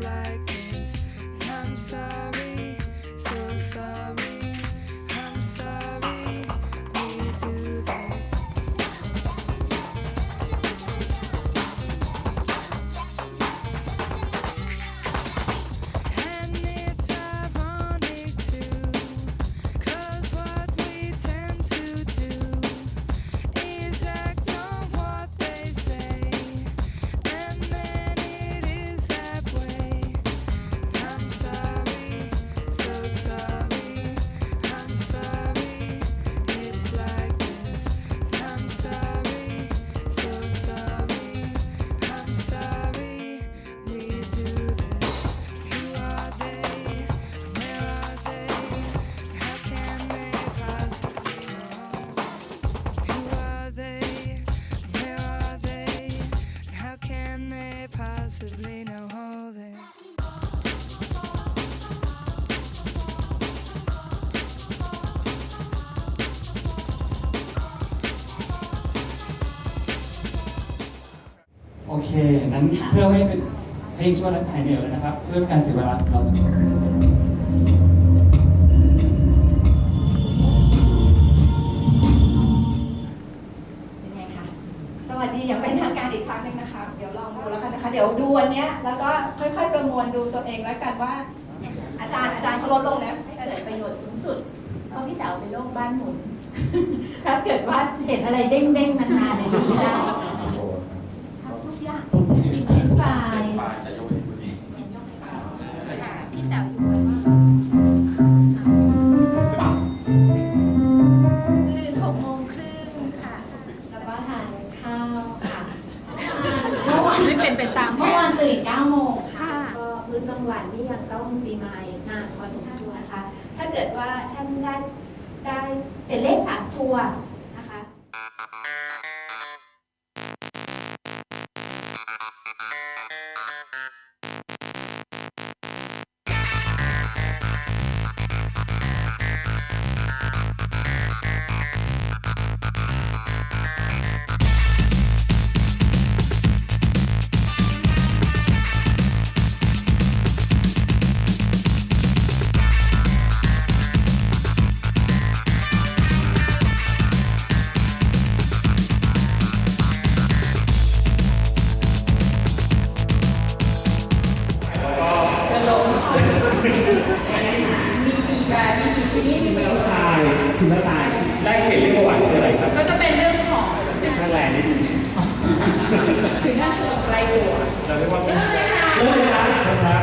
like this. I'm sorry, possibly no holding. โอเคนั้นเพื่อให้เป็นเพลงช่วยหายเหนื่อยแล้วนะครับ เพื่อการเสียเวลาเรา นี้แล้วก็ค่อยๆ ประมวลดูตัวเองแล้วกันว่า อาจารย์อาจารย์เขาลดลงนะให้เกิประโยชน์สูงสุด เพราะพี่เต๋าเป็นโรคบ้านหมุน ถ้าเกิดว่าเห็นอะไรเด้งๆนานๆเนนี้ไม่ได้ ไม่เป็นไปตามแผเมื่อวานนตื่น9โมงค่ะ ก็มื้อกลางวันนี่ยังต้องรีมายนานพอสมควรนะคะ ถ้าเกิดว่าท่านได้ได้เป็นเลขสามตัว ได้เห็นเรื่องประวัติคืออะไรครับก็จะเป็นเรื่องของเป็นขั้นแรงนิดนึงถึงขั้นสมุนไพรตัวเราเรียกว่าเป็นเริ่มเลยค่ะเริ่มเลยครั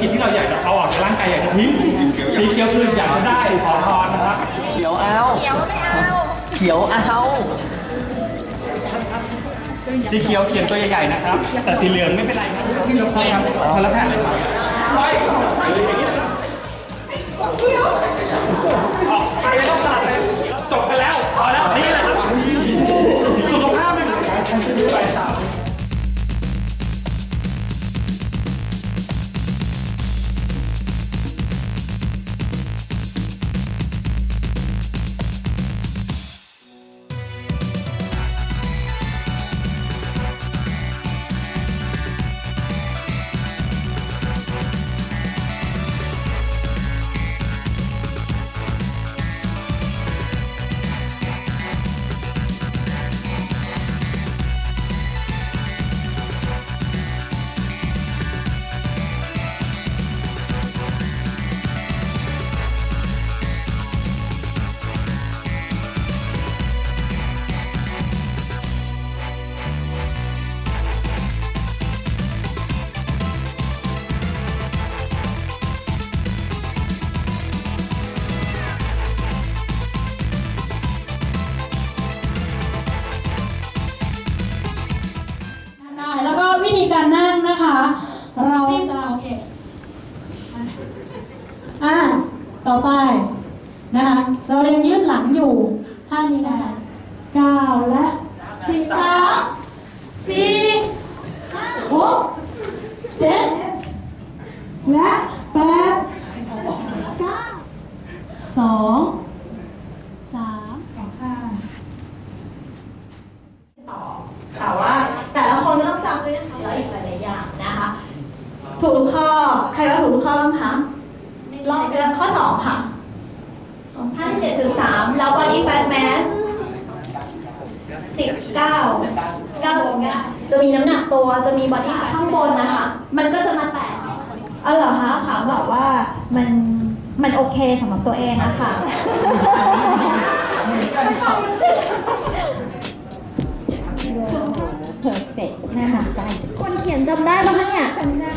กิจที่เราอยากจะเอาออกจากร่างกายอยากจะทิ้งสีเขียวคืออยากจะได้ขอพรนะครับเขียวเอาเขียวไม่เอาเขียวเอาสีเขียวเขียนตัวใหญ่ๆนะครับ แต่สีเหลืองไม่เป็นไรครับใช่ครับคนละแผ่นเลยครับไปอย่างนี้นะครับออกไปไม่ต้องสลับเลยจบกันแล้วพอแล้วนี่แหละ เราจะโอเคอ่าต่อไปนะคะ เรายังยืดหลังอยู่ท่านี้นะคะเก้าและสิบสามสี่ห้าหกเจ็ดและแปดเก้าสองสามสองข้าง แต่ว่าแต่ละคนก็ต้องจำด้วยนะคะแล้วอีกหลายๆอย่างนะคะ ถูกทุกข้อ ใครว่าถูกทุกข้อบ้างคะรอบเดือนข้อสองค่ะท่านเจ็ดจุดสามแล้ว body fat mass สิบเก้าเก้าจุดเก้าจะมีน้ำหนักตัวจะมี body fat ข้างบนนะคะ มันก็จะมาแตะอ๋อเหรอคะถามแบบว่ามันมันโอเคสำหรับตัวเองอะค่ะ เพอร์เฟกแน่นอนใจคนเขียนจำได้ปะคะเนี่ยจำได้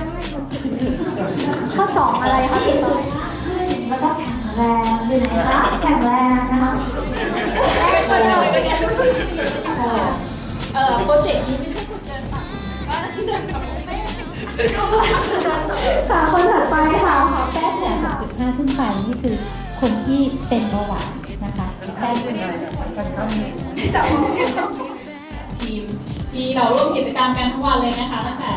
ข้อสองอะไรคะติดตัวแล้วก็แข็งแรงอยู่ไหนคะแข็งแรงนะคะเออโปรเจกต์นี้ไม่ใช่คุณเจนค่ะก็เดินกับไม่ค่ะคนถัดไปค่ะแป้งเนี่ย6.5ขึ้นไปนี่คือคนที่เป็นเบาหวานนะคะแป้งเป็นทีม ที่เราร่วมกิจกรรมกันทั้งวันเลยนะคะตั้งแต่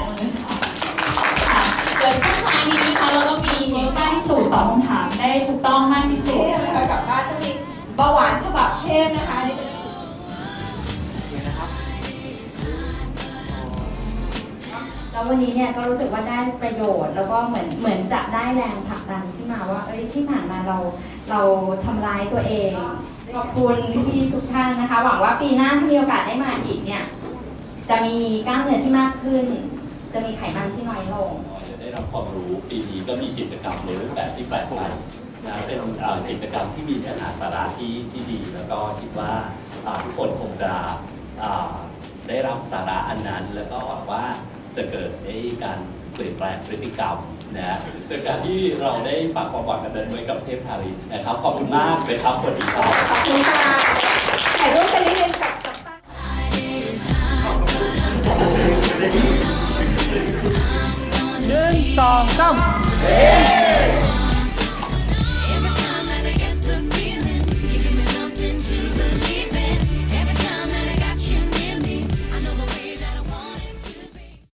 ค่ะเกิดช่วงท้ายนี้นะคะเราก็มีเวิร์กบ้านที่สูตรตอบคำถามได้ถูกต้องมากที่สุดเทพนะคะกับบ้านจะมีเบาหวานฉบับเทพนะคะนี่เป็นแล้ววันนี้เนี่ยก็รู้สึกว่าได้ประโยชน์ แล้วก็เหมือนเหมือนจะได้แรงผลักดันขึ้นมาว่า เอ้ยที่ผ่านมาเราเราทำร้ายตัวเอง ขอบคุณพี่ๆทุกท่านนะคะ หวังว่าปีหน้าถ้ามีโอกาสได้มาอีกเนี่ย จะมีกล้ามเนื้อที่มากขึ้น จะมีไขมันที่น้อยลง จะได้รับความรู้ปีนี้ก็มีกิจกรรมในรูปแบบที่แปลกใหม่นะเป็นเอ่อกิจกรรมที่มีเนื้อหาสาระที่ที่ดี แล้วก็คิดว่าอ่าทุกคนคงจะอ่าได้รับสาระอันนั้น แล้วก็หวังว่าจะเกิดได้การเปลี่ยนแปลงพฤติกรรมนะโดยการที่เราได้ฝากความหวังกันนั้นไว้กับเทพทาริสนะครับ ขอบคุณมากเลยครับสวัสดีครับขอบคุณค่ะถ่ายรูปกันนิดนึงกับ Então, voltam.